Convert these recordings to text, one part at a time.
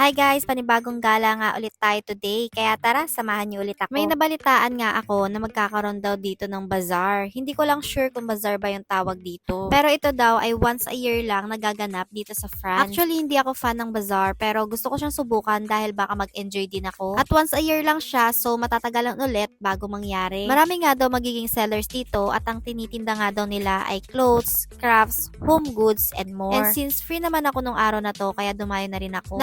Hi guys, panibagong gala nga ulit tayo today. Kaya tara, samahan niyo ulit ako. May nabalitaan nga ako na magkakaroon daw dito ng bazaar. Hindi ko lang sure kung bazaar ba yung tawag dito. Pero ito daw ay once a year lang nagaganap dito sa France. Actually, hindi ako fan ng bazaar pero gusto ko siyang subukan dahil baka mag-enjoy din ako. At once a year lang siya so matatagalan ulit bago mangyari. Marami nga daw magiging sellers dito at ang tinitinda nga daw nila ay clothes, crafts, home goods, and more. And since free naman ako nung araw na to kaya dumayo na rin ako.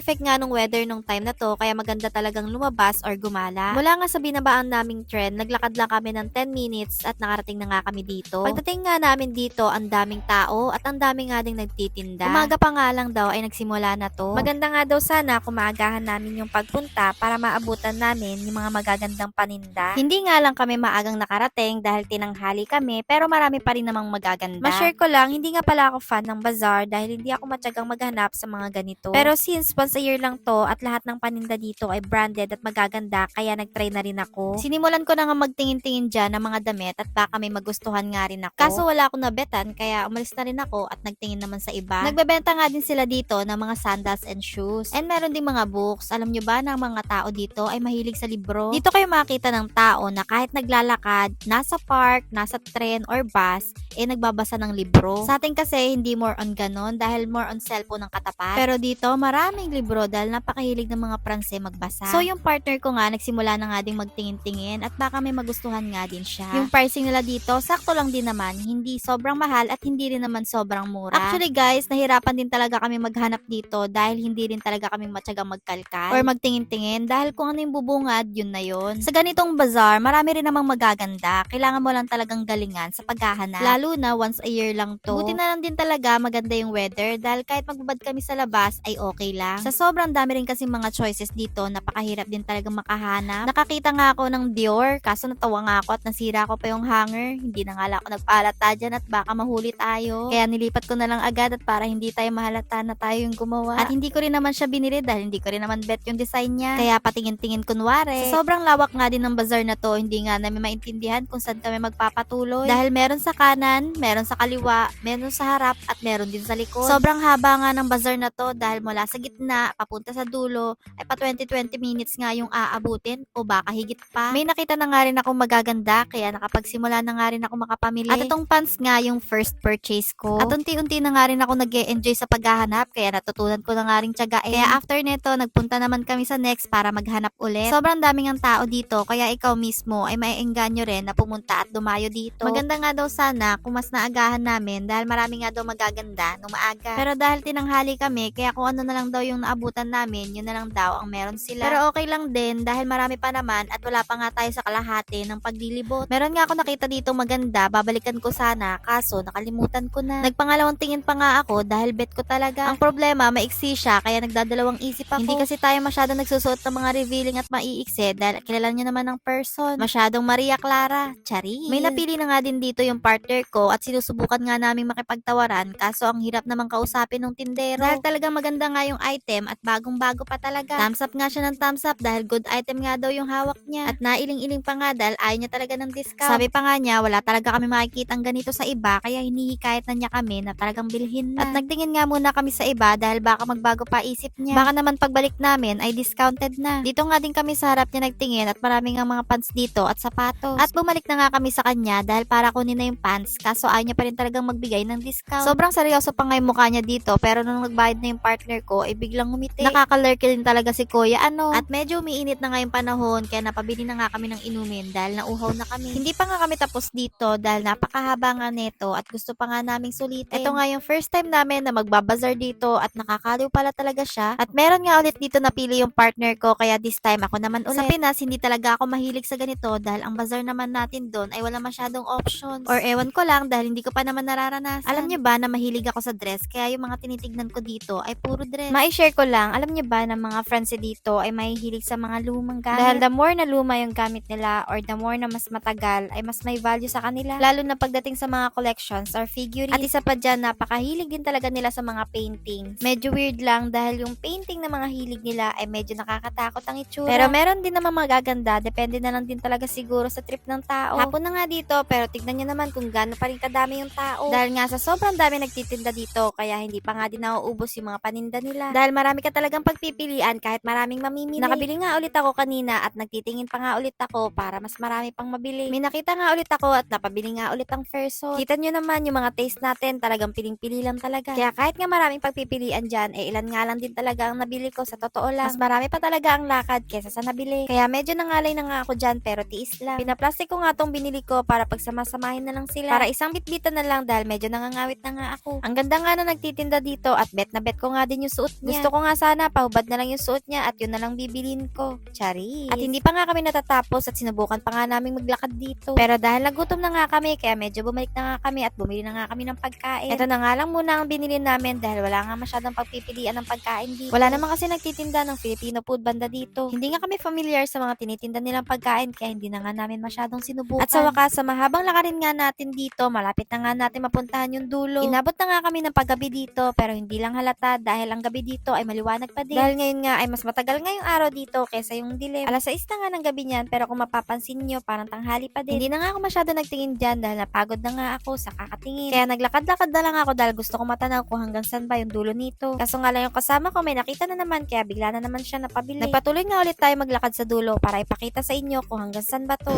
Napaka-perfect nga nung weather nung time na to kaya maganda talagang lumabas or gumala. Mula nga sa binabaan naming trend, naglakad lang kami ng 10 minutes at nakarating na nga kami dito. Pagdating nga namin dito, ang daming tao at ang dami nga ding nagtitinda. Umaga pa nga lang daw ay nagsimula na to. Maganda nga daw sana kung maagahan namin yung pagpunta para maabutan namin yung mga magagandang paninda. Hindi nga lang kami maagang nakarating dahil tinanghali kami pero marami pa rin namang magaganda. Ma-share ko lang, hindi nga pala ako fan ng bazaar dahil hindi ako matyagang maghanap sa mga ganito. Pero since once a year lang to at lahat ng paninda dito ay branded at magaganda kaya nagtry na rin ako. Sinimulan ko na nga magtingin-tingin dyan ng mga damit at baka may magustuhan nga rin ako. Kaso wala akong nabetan kaya umalis na rin ako at nagtingin naman sa iba. Nagbebenta nga din sila dito ng mga sandals and shoes. And meron din mga books. Alam nyo ba na ang mga tao dito ay mahilig sa libro? Dito kayo makita ng tao na kahit naglalakad, nasa park, nasa tren or bus, eh nagbabasa ng libro. Sa atin kasi hindi more on ganon dahil more on cellphone ang katapat. Pero dito maraming libro dahil napakahilig ng mga Pranse magbasa. So yung partner ko nga nagsimula na nga ding magtingin-tingin at baka may magustuhan nga din siya. Yung pricing nila dito sakto lang din naman, hindi sobrang mahal at hindi rin naman sobrang mura. Actually guys, nahirapan din talaga kami maghanap dito dahil hindi rin talaga kami matyagang magkalkal or magtingin-tingin dahil kung ano yung bubungad, yun na yun. Sa ganitong bazaar, marami rin namang magaganda. Kailangan mo lang talagang galingan sa paghahanap. Lalo na once a year lang to. Buti na lang din talaga maganda yung weather dahil kahit magbubad kami sa labas ay okay lang. Sa sobrang dami rin kasi mga choices dito, napakahirap din talaga makahanap. Nakakita nga ako ng Dior, kaso natawa nga ako at nasira ko pa yung hanger. Hindi na nga ako nagpalata dyan at baka mahuli tayo. Kaya nilipat ko na lang agad at para hindi tayo mahalata na tayo yung gumawa. At hindi ko rin naman siya binili dahil hindi ko rin naman bet yung design niya. Kaya patingin-tingin kunwari. Sa sobrang lawak nga din ng bazaar na to, hindi nga namin maintindihan kung saan kami magpapatuloy. Dahil meron sa kanan, meron sa kaliwa, meron sa harap, at meron din sa likod. Sobrang haba nga ng bazaar na to dahil mula sa gitna, papunta sa dulo, ay pa 20-20 minutes nga yung aabutin o baka higit pa. May nakita na nga rin ako magaganda kaya nakapagsimula na nga rin ako makapamili. At itong pants nga yung first purchase ko. At unti-unti na nga rin ako nag enjoy sa paghahanap kaya natutunan ko na nga rin tiyagain. Kaya after neto, nagpunta naman kami sa next para maghanap ulit. Sobrang daming ang tao dito kaya ikaw mismo ay maiengganyo rin na pumunta at dumayo dito. Maganda nga daw sana kung mas naagahan namin dahil marami nga daw magaganda nung maaga. Pero dahil tinanghali kami kaya kung ano na lang daw yung naabutan namin, yun na lang daw ang meron sila. Pero okay lang din dahil marami pa naman at wala pa nga tayo sa kalahati ng paglilibot. Meron nga ako nakita dito maganda, babalikan ko sana kaso nakalimutan ko na. Nagpangalawang tingin pa nga ako dahil bet ko talaga. Ang problema, maiksi siya kaya nagdadalawang isip ako. Hindi kasi tayo masyadong nagsusuot ng mga revealing at maiiksi dahil kilala niyo naman ng person. Masyadong Maria Clara. Chari. May napili na nga din dito yung partner ko at sinusubukan nga namin makipagtawaran kaso ang hirap naman kausapin ng tindero. Dahil talagang maganda nga yung item at bagong-bago pa talaga. Thumbs up nga siya ng thumbs up dahil good item nga daw yung hawak niya. At nailing-iling pa nga dahil ayaw niya talaga ng discount. Sabi pa nga niya, wala talaga kami makikita ang ganito sa iba kaya hinihikayat na niya kami na talagang bilhin na. At nagtingin nga muna kami sa iba dahil baka magbago pa isip niya. Baka naman pagbalik namin ay discounted na. Dito nga din kami sa harap niya nagtingin at maraming nga mga pants dito at sapatos. At bumalik na nga kami sa kanya dahil para kunin na yung pants kaso ayaw niya pa rin talagang magbigay ng discount. Sobrang seryoso pa nga yung mukha niya dito pero nung nagbayad na yung partner ko ay biglang ngumiti. Nakakalurky din talaga si kuya ano. At medyo umiinit na nga yung panahon kaya napabili na nga kami ng inumin dahil nauhaw na kami. Hindi pa nga kami tapos dito dahil napakahaba nga neto at gusto pa nga naming sulitin. Ito nga yung first time namin na magbabazar dito at nakakaliw pala talaga siya. At meron nga ulit dito napili yung partner ko kaya this time ako naman ulit. Sa Pinas hindi talaga ako mahilig sa ganito dahil ang bazaar naman natin doon ay wala masyadong options. Or ewan ko lang dahil hindi ko pa naman nararanasan. Alam niyo ba na mahilig ako sa dress kaya yung mga tinitignan ko dito ay puro dress. Ma-share ko lang, alam niyo ba na mga friends dito ay mahihilig sa mga lumang gamit? Dahil the more na luma yung gamit nila or the more na mas matagal ay mas may value sa kanila. Lalo na pagdating sa mga collections or figurines. At isa pa dyan, napakahilig din talaga nila sa mga paintings. Medyo weird lang dahil yung painting na mga hilig nila ay medyo nakakatakot ang itsura. Pero meron din naman magaganda, depende na lang din talaga siguro sa trip ng tao. Hapon na nga dito, pero tignan nyo naman kung gaano pa rin kadami yung tao. Dahil nga sa sobrang dami nagtitinda dito, kaya hindi pa nga din nauubos yung mga paninda nila. Dahil marami ka talagang pagpipilian kahit maraming mamimili. Nakabili nga ulit ako kanina at nagtitingin pa nga ulit ako para mas marami pang mabili. May nakita nga ulit ako at napabili nga ulit ang Ferson. Kita nyo naman yung mga taste natin, talagang piling-pili lang talaga. Kaya kahit nga maraming pagpipilian dyan, eh ilan nga lang din talaga ang nabili ko sa totoo lang. Mas marami pa talaga ang lakad kesa sa nabili. Kaya medyo nangalay na nga ako dyan pero tiis lang. Pinaplastic ko nga tong binili ko para pagsamasamahin na lang sila. Para isang bitbitan na lang dahil medyo nangangawit na nga ako. Ang ganda nga na nagtitinda dito at bet na bet ko nga din yung suot niya. Gusto ko nga sana pahubad na lang yung suot niya at yun na lang bibilin ko. Charis. At hindi pa nga kami natatapos at sinubukan pa nga naming maglakad dito. Pero dahil nagutom na nga kami kaya medyo bumalik na nga kami at bumili na nga kami ng pagkain. Ito na nga lang muna ang binili namin dahil wala nga masyadong pagpipilian ng pagkain dito. Wala naman kasi nagtitinda ng Filipino food banda dito. Hindi nga kami familiar sa mga tinitinda nilang pagkain kaya hindi na nga namin masyadong sinubukan. At sa wakas, sa mahabang lakarin nga natin dito, malapit na nga natin mapuntahan yung dulo. Inabot na nga kami ng paggabi dito pero hindi lang halata dahil ang gabi dito maliwanag pa din. Dahil ngayon nga ay mas matagal ngayong araw dito kaysa yung dilim. Alas 6 na nga ng gabi niyan pero kung mapapansin nyo parang tanghali pa din. Hindi na nga ako masyado nagtingin dyan dahil napagod na nga ako sa kakatingin. Kaya naglakad-lakad na lang ako dahil gusto ko matanaw kung hanggang saan ba yung dulo nito. Kaso nga lang yung kasama ko may nakita na naman kaya bigla na naman siya napabili. Nagpatuloy nga ulit tayo maglakad sa dulo para ipakita sa inyo kung hanggang saan ba to.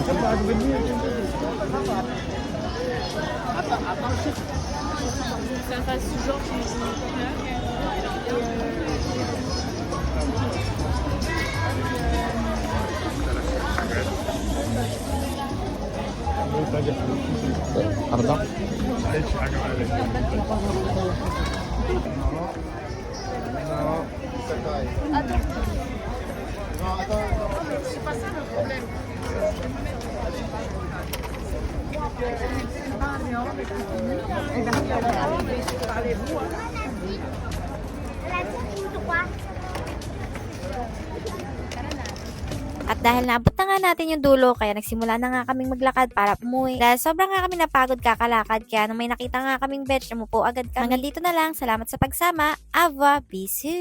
Arda. At dahil naabot na nga natin yung dulo, kaya nagsimula na nga kaming maglakad para umuwi. Dahil sobrang nga kami napagod kakalakad, kaya nung may nakita nga kaming bench, umupo agad kami. Hanggang dito na lang, salamat sa pagsama. Ava, peace!